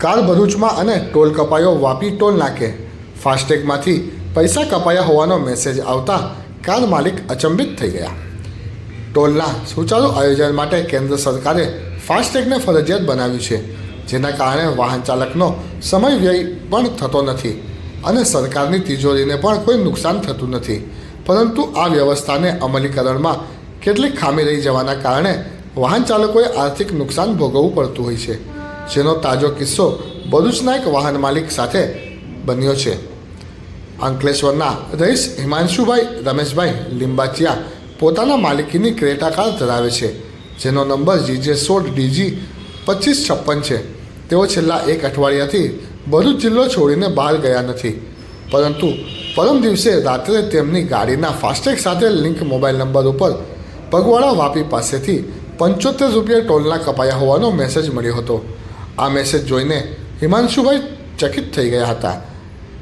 કાલ ભરૂચમાં અને ટોલ કપાયો વાપી ટોલ નાકે. ફાસ્ટેગમાંથી પૈસા કપાયા હોવાનો મેસેજ આવતા કાર માલિક અચંબિત થઈ ગયા. ટોલના સુચારુ આયોજન માટે કેન્દ્ર સરકારે ફાસ્ટેગને ફરજિયાત બનાવ્યું છે, જેના કારણે વાહન ચાલકનો સમય વ્યય પણ થતો નથી અને સરકારની તિજોરીને પણ કોઈ નુકસાન થતું નથી. પરંતુ આ વ્યવસ્થાને અમલીકરણમાં કેટલીક ખામી રહી જવાના કારણે વાહન ચાલકોએ આર્થિક નુકસાન ભોગવવું પડતું હોય છે. જેનો તાજો કિસ્સો ભરૂચના એક વાહન માલિક સાથે બન્યો છે. અંકલેશ્વરના રહીશ હિમાંશુભાઈ, રમેશભાઈ લિંબાચિયા પોતાના માલિકીની ક્રેટા કાર ધરાવે છે, જેનો નંબર જીજે સોળ ડીજી પચીસ છપ્પન છે. તેઓ છેલ્લા એક અઠવાડિયાથી ભરૂચ જિલ્લો છોડીને બહાર ગયા નથી, પરંતુ પરમ દિવસે રાત્રે તેમની ગાડીના ફાસ્ટેગ સાથે લિંક મોબાઈલ નંબર ઉપર પગવાડા વાપી પાસેથી પંચોતેર રૂપિયા ટોલના કપાયા હોવાનો મેસેજ મળ્યો હતો. આ મેસેજ જોઈને હિમાંશુભાઈ ચકિત થઈ ગયા હતા.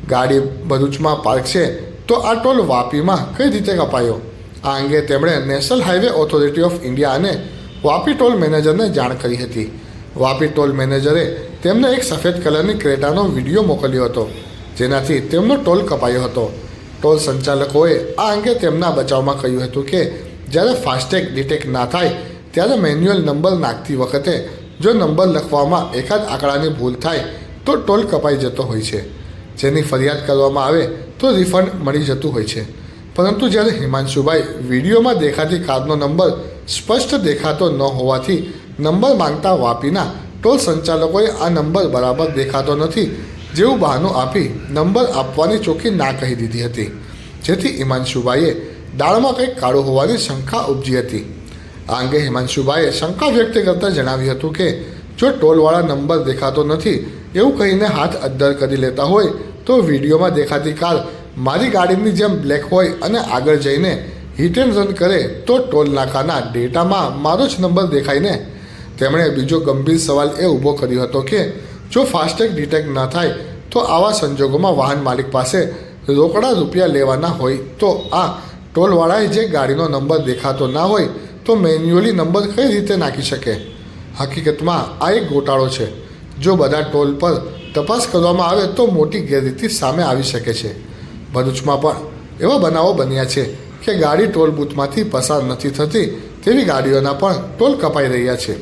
ગાડી ભરૂચમાં પાર્ક છે તો આ ટોલ વાપીમાં કઈ રીતે કપાયો? આ અંગે તેમણે national highway authority of India અને વાપી ટોલ મેનેજરને જાણ કરી હતી. વાપી ટોલ મેનેજરે તેમને એક સફેદ કલરની ક્રેટાનો વીડિયો મોકલ્યો હતો, જેનાથી તેમનો ટોલ કપાયો હતો. ટોલ સંચાલકોએ આ અંગે તેમના બચાવમાં કહ્યું હતું કે, જ્યારે ફાસ્ટેગ ડિટેક્ટ ના થાય, ત્યારે મેન્યુઅલ નંબર નાખતી વખતે જો નંબર લખવામાં એકાદ આંકડાની ભૂલ થાય, તો ટોલ કપાઈ જતો હોય છે. જેની ફરિયાદ કરવામાં આવે, તો રિફંડ મળી જતું હોય છે. પરંતુ જ્યારે હિમાંશુભાઈ વિડીયોમાં દેખાતી કારનો નંબર સ્પષ્ટ દેખાતો ન હોવાથી નંબર માંગતા વાપીના ટોલ સંચાલકોએ આ નંબર બરાબર દેખાતો નથી જેવું બહાનું આપી નંબર આપવાની ચોખ્ખી ના કહી દીધી હતી. જેથી હિમાંશુભાઈએ દાળમાં કંઈક કાળું હોવાની શંકા ઉપજી હતી. આ અંગે હિમાંશુભાઈએ શંકા વ્યક્ત કરતાં જણાવ્યું હતું કે, જો ટોલવાળા નંબર દેખાતો નથી, એવું કહીને હાથ અદ્દર કરી લેતા હોય, તો વિડીયોમાં દેખાતી કાર મારી ગાડીની જેમ બ્લેક હોય અને આગળ જઈને હિટ એન્ડ રન કરે, તો ટોલ નાકાના ડેટામાં મારો જ નંબર દેખાય ને તેમણે બીજો ગંભીર સવાલ એ ઊભો કર્યો હતો કે, જો ફાસ્ટેગ ડિટેક્ટ ન થાય, તો આવા સંજોગોમાં વાહન માલિક પાસે રોકડા રૂપિયા લેવાના હોય, તો આ ટોલવાળાએ જે ગાડીનો નંબર દેખાતો ના હોય તો મેન્યુઅલી નંબર કઈ રીતે નાખી શકે? હકીકતમાં આ એક ગોટાળો છે. જો બધા ટોલ પર તપાસ કરવામાં આવે તો મોટી ગેરરીતિ સામે આવી શકે છે. ભરૂચમાં પણ એવા બનાવો બન્યા છે કે ગાડી ટોલ બૂથમાંથી પસાર નથી થતી તેવી ગાડીઓના પણ ટોલ કપાઈ રહ્યા છે.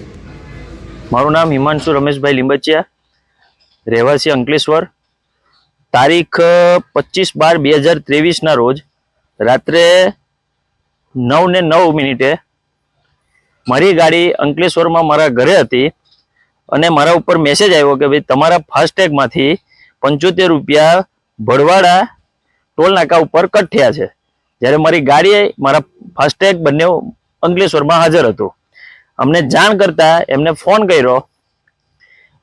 મારું નામ હિમાંશુ રમેશભાઈ લીંબચિયા, રહેવાસી અંકલેશ્વર. તારીખ પચીસ બાર બે હજાર ત્રેવીસના રોજ રાત્રે નવ ને નવ મિનિટે મારી ગાડી અંકલેશ્વરમાં મારા ઘરે હતી અને મારા ઉપર મેસેજ આવ્યો કે ભાઈ તમારા ફાસ્ટેગમાંથી પંચોતેર રૂપિયા ભડવાડા ટોલ નાકા ઉપર કટ થયા છે. જ્યારે મારી ગાડી મારા ફાસ્ટેગ બંને અંકલેશ્વરમાં હાજર હતું. અમને જાણ કરતા એમને ફોન કર્યો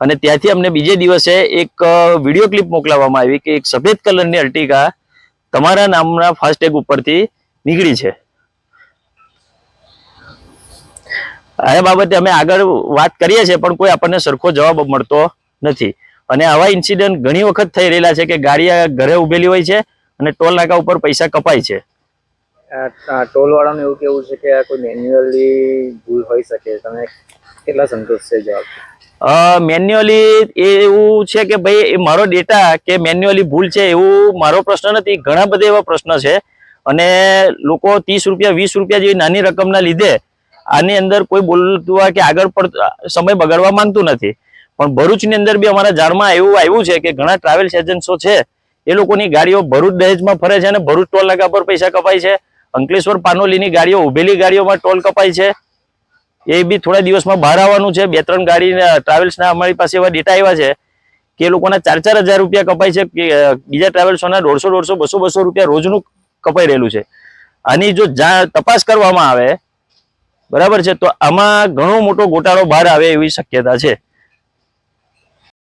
અને ત્યાંથી અમને બીજે દિવસે એક વીડિયો ક્લિપ મોકલાવવામાં આવી કે એક સફેદ કલરની અર્ટિકા તમારા નામના ફાસ્ટેગ ઉપરથી નીકળી છે. આ બાબતે અમે આગળ વાત કરીએ છીએ પણ કોઈ આપણને સરખો જવાબ મળતો નથી. અને આવા ઇન્સિડન્ટ ઘણી વખત થઈ રહેલા છે કે ગાડી ઘરે ઉભેલી હોય છે અને ટોલ નાકા ઉપર પૈસા કપાય છે. ટોલ વાળાનું એવું કેવું છે કે આ કોઈ મેન્યુઅલી ભૂલ હોઈ શકે? તમે કેટલા સંતોષ છે જવાબ? મેન્યુઅલી એવું છે કે ભાઈ એ મારો ડેટા કે મેન્યુઅલી ભૂલ છે એવું મારો પ્રશ્ન નથી. ઘણા બધા એવા પ્રશ્ન છે. અને લોકો ત્રીસ રૂપિયા વીસ રૂપિયા જેવી નાની રકમના લીધે આની અંદર કોઈ બોલતું હોય કે આગળ પણ સમય બગાડવા માંગતું નથી. પણ ભરૂચની અંદર બી અમારા જાણમાં એવું આવ્યું છે કે ઘણા ટ્રાવેલ્સ એજન્ટો છે, એ લોકોની ગાડીઓ ભરૂચ દહેજમાં ફરે છે અને ભરૂચ ટોલ નાકા પર પૈસા કપાય છે. અંકલેશ્વર પાનોલીની ગાડીઓ, ઉભેલી ગાડીઓમાં ટોલ કપાય છે. એ બી થોડા દિવસમાં બહાર આવવાનું છે. બે ત્રણ ગાડી ટ્રાવેલ્સના અમારી પાસે એવા ડેટા આવ્યા છે કે એ લોકોના ચાર ચાર હજાર રૂપિયા કપાય છે. બીજા ટ્રાવેલ્સોના દોઢસો દોઢસો, બસો બસો રૂપિયા રોજનું કપાઈ રહેલું છે. આની જા- તપાસ કરવામાં આવે બરાબર છે? તો આમાં ઘણો મોટો ગોટાળો બહાર આવે એવી શક્યતા છે.